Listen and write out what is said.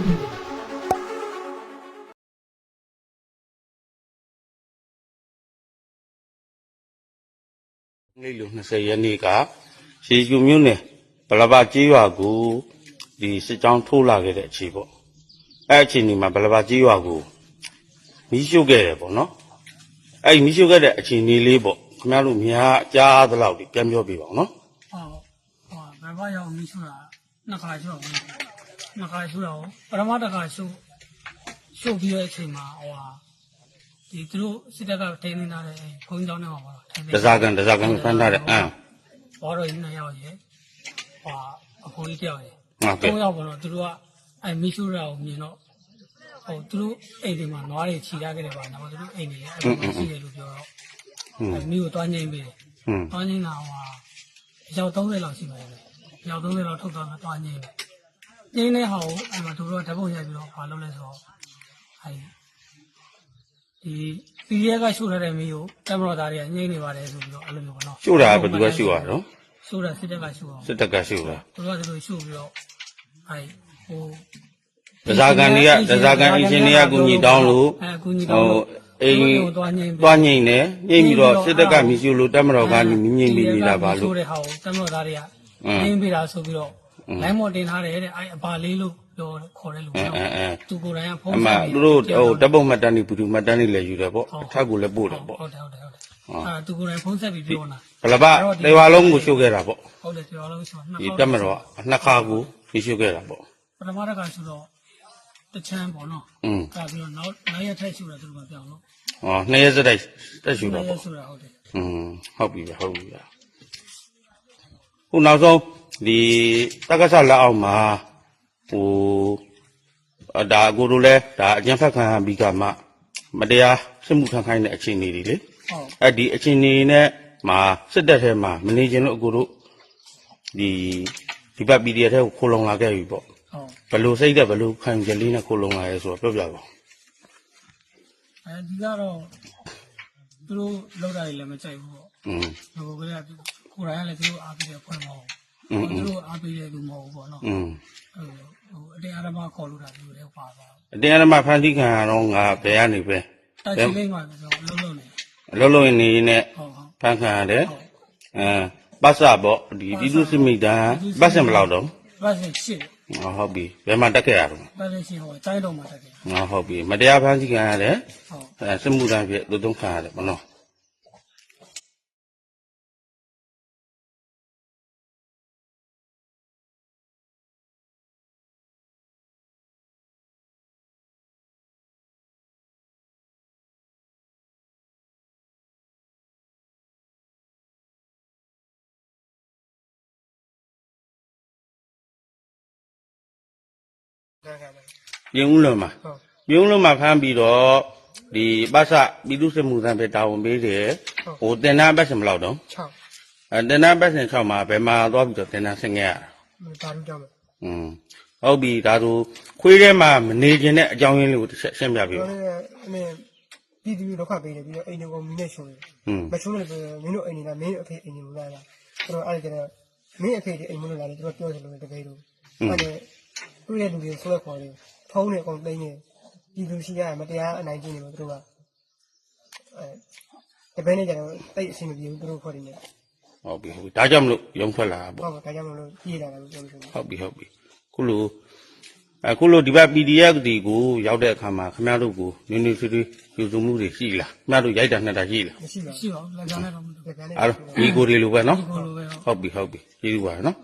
နေ့လူ20ရက်နေ့ကရေကျူမြို့နယ်ဗလဘာကျေးရွာကိုဒီစစ်ကြောင်းထိုးလာခဲ့တဲ့အချိန်ပေါ့အဲ့အချိန်ဒီမှာဗလဘာကျေးရွာကိုမီးရှို့ခဲ့တယ်ပေါ့နော်အဲ့ဒီမီးရှို့ခဲ့တဲ့အချိန်လေးလေးပေါ့ခင်ဗျားတို့များကြားသလောက်ဒီပြန်ပြောပြပါဦးနော်ဟောဟောဘယ်ဘရောက်မီးဆိုတာနှစ်ခါရှို့ဘူး နှစ်ခါရှို့တော့ပထမတစ်ခါရှို့ရှို့ပြီးတဲ့အချိန်မှာဟိုဟာဒီသူတို့စစ်တပ်ကထိန်းနေတာတဲ့ဘုန်းကြီးကျောင်းထဲမှာပေါ့တစားကန်တစားကန်ဖမ်းထားတဲ့အမ်ဘောတော်ကြီးနှစ်ယောက်ရယ်ဟောအဖိုးကြီးတယောက်ရယ်ဟုတ်ကဲ့သုံးယောက်ပေါ့နော်သူတို့ကအဲမီးရှို့တာကိုမြင်တော့ဟိုသူတို့အိမ်တွေမှာနွားတွေခြိထားခဲ့တယ်ပါနော်သူတို့အိမ်တွေအဲ့လိုရှိတယ်လို့ပြောတော့ဟွန်းအဲမီးကိုတွားငိမ့်ပေးတယ်ဟွန်း။တွားငိမ့်တာဟိုအယောက်30လောက်ရှိပါတယ်။အယောက်30လောက်ထုတ်သွားမှတွားငိမ့်တယ်။ ငိမ့်တဲ့ဟာကိုအဲ့မှာသူတို့ကဓာတ်ပုံရိုက်ပြီးတော့ဘာလုပ်လဲဆိုတော့အဲဒီပီရီကရှို့ထားတဲ့မီးကိုတမတော်သားတွေကငိမ့်နေပါတယ်ဆိုပြီးတော့အဲ့လိုမျိုးပေါ့နော်ရှို့တာကဘယ်သူကရှို့ရတော့ရှို့တာစစ်တပ်ကရှို့အောင်စစ်တပ်ကရှို့တာသူတို့ကသူတို့ရှို့ပြီးတော့အဲဟိုတစားကန်တွေကတစားကန်အင်ရှင်တွေကကူညီတောင်းလို့အဲကူညီတောင်းဟိုလို့အိမ်တွားငိမ့်သွားငိမ့်တယ်ငိမ့်ပြီးတော့စစ်တပ်ကမီးရှို့လို့တပ်မတော်ကမီးငိမ့်ပြီးနေတာပါလို့ဆိုတဲ့ဟာကိုတမတော်သားတွေကအင်းငိမ့်ပေးတာဆိုပြီးတော့အင်း လိုင်းမော်တင်ထားတယ်တဲ့အဲအပါလေးလို့ပြောခေါ်တယ်လို့ အဲ ပြော အဲအဲ သူကိုယ်တိုင်ကဖုန်း အမ ဆက်ပြီး သူတို့ဟို ပြော တပ်ပုံမှတ်တမ်းတွေဘယ်သူမှတ်တမ်းတွေလည်းယူတယ်ပေါ့ ဟုတ် အထက်ကိုလည်းပို့တယ်ပေါ့ ဟုတ်တယ်ဟုတ်တယ်ဟုတ်တယ် ဟုတ် အဲသူကိုယ်တိုင်ဖုန်းဆက်ပြီးပြောတာ ဘလဘတေဝါလုံးကိုရှို့ခဲ့တာပေါ့ ဟုတ်တယ်ပြောလို့ဆိုတော့နှစ် ဒီ ခေါက် တပ်မတော်ကနှစ်ခါကိုရှို့ခဲ့တာပေါ့ ပထမတစ်ခါဆိုတော့တချမ်းပေါ့နော် อืม ကပြီးတော့နောက်နောက်ရက်ထက်ရှိတာသူတို့မပြောင်းလို့ ဟောနှစ်ရက်စက်တိုက်တက်ရှိ နော တော့ က်ရ ပေါ့ က်ဆိုတာဟုတ်တယ် อืมဟုတ်ပြီဗျဟုတ်ပြီဗျခုနောက်ဆုံး ဒီတက္ကသလက်အောက်မှာဟိုဒါကိုတို့လဲဒါအကျဉ်းဖက်ခံပြီးကမှမတရားစစ်မှုခံခိုင်းတဲ့အခြေအနေတွေလေအဲ့ဒီအခြေအနေနဲ့မှာစစ်တပ်ထဲမှာမနေခြင်းလို့အကိုတို့ဒီဒီဘက် PDF ထဲကိုခိုးလုံလာခဲ့ပြီပေါ့ဘယ်လိုစိတ်သက်ဘယ်လိုခံကြလေးနဲ့ခိုးလုံလာရဲဆိုတော့ပြောပြပါဦးအဲဒီကတော့သူတို့လောက်တာတွေလည်းမကြိုက်ဘူးပေါ့อืมဘယ်လိုလဲကိုယ်တိုင်ကလည်းသူတို့အားပေးတယ်ဖွင့်မအောင် သူတို့အားပေးတဲ့လူမဟုတ်ဘူးပေါ့နော်อืมဟိုဟိုအတင်းအဓမ္မခေါ်လို့တာသူတို့လည်းပါပါအတင်းအဓမ္မဖန်တီးခံရတော့ငါဘယ်ကနေပဲတိုက်ချိလေးမှာဆိုတော့လုံးလုံးနေအလုံးလုံးနေနေနဲ့ဟုတ်ဟုတ်ဖန်ခံရတယ်ဟုတ်အဲပတ်စပေါ့ဒီပြည်သူစစ်မိသားပတ်စင်ဘယ်လောက်တော့ဘာစင်ရှစ်ဟောဟုတ်ပြီဘယ်မှာတက်ခဲ့ရတော့ဘာစင်ရှစ်ဟိုတိုင်းတော်မှာတက်တယ်ဟောဟုတ်ပြီမတရားဖန်တီးခံရတယ်ဟုတ်အဲစစ်မှုထမ်းဖြစ်သူသုံးခံရတယ်မနော် ပြင်ဦးလွန်မှာပြင်ဦးလွန်မှာဖမ်းပြီးတော့ဒီပတ်စပြည်သူစစ်မှုထမ်းပဲတာဝန်ပေးတယ်ဟိုတင်နာပတ်စင်ဘယ်လောက်တော့6အဲတင်နာပတ်စင်6မှာဘယ်မှာသွားပြီးတော့တင်နာဆင်ခဲ့ရတာဒါတို့ကြောင့်อืมဟုတ်ပြီဒါဆိုခွေးထဲမှာမနေခြင်းတဲ့အကြောင်းရင်းလေးကိုတစ်ချက်ရှင်းပြပေးပါအမေပြည်သူဒုက္ခပေးတယ်ပြီးတော့အိမ်တွေကိုမင်းနဲ့ရှုံးတယ်မရှုံးလို့မင်းတို့အိမ်နေတာမင်းအဖေအိမ်နေလို့လာတာအဲ့တော့အဲ့ဒါကျတော့မင်းအဖေဒီအိမ်မလို့လာတယ်သူကပြောတယ်လို့တကယ်လို့အဲ့ဒါ သူ့ရဲ့လူတွေဆွဲခေါ်တယ်ဖုန်းတွေအကုန်သိမ်းနေပြည်သူရှိရမတရားအနိုင်ကျင့်နေလို့သူတို့ကအဲတပည့်နဲ့ကျတော့တိတ်အဆင်မပြေဘူးသူတို့ခေါ်တယ်နေဟုတ်ပြီဟုတ်ပြီဒါကြောင့်မလို့ရုံထွက်လာတာပေါ့ဟုတ်ပါဒါကြောင့်မလို့ပြေးလာတာလို့ပြောလို့ဆိုတယ်ဟုတ်ပြီဟုတ်ပြီခုလိုအခုလိုဒီဘက် PDF ဒီကိုရောက်တဲ့အခါမှာခင်ဗျားတို့ကိုနည်းနည်းဆွေးဆွေးယူဆမှုတွေရှိလားခင်ဗျားတို့ရိုက်တာနှစ်တာရှိလားမရှိပါရှိပါဘူးလက်ကြောင်းနဲ့တော့မတူဘူးဒါကလည်းအဲ့တော့ဒီကိုတွေလိုပဲနော်ဘူးကိုလိုပဲဟုတ်ဟုတ်ပြီဟုတ်ပြီကျေးဇူးပါနော်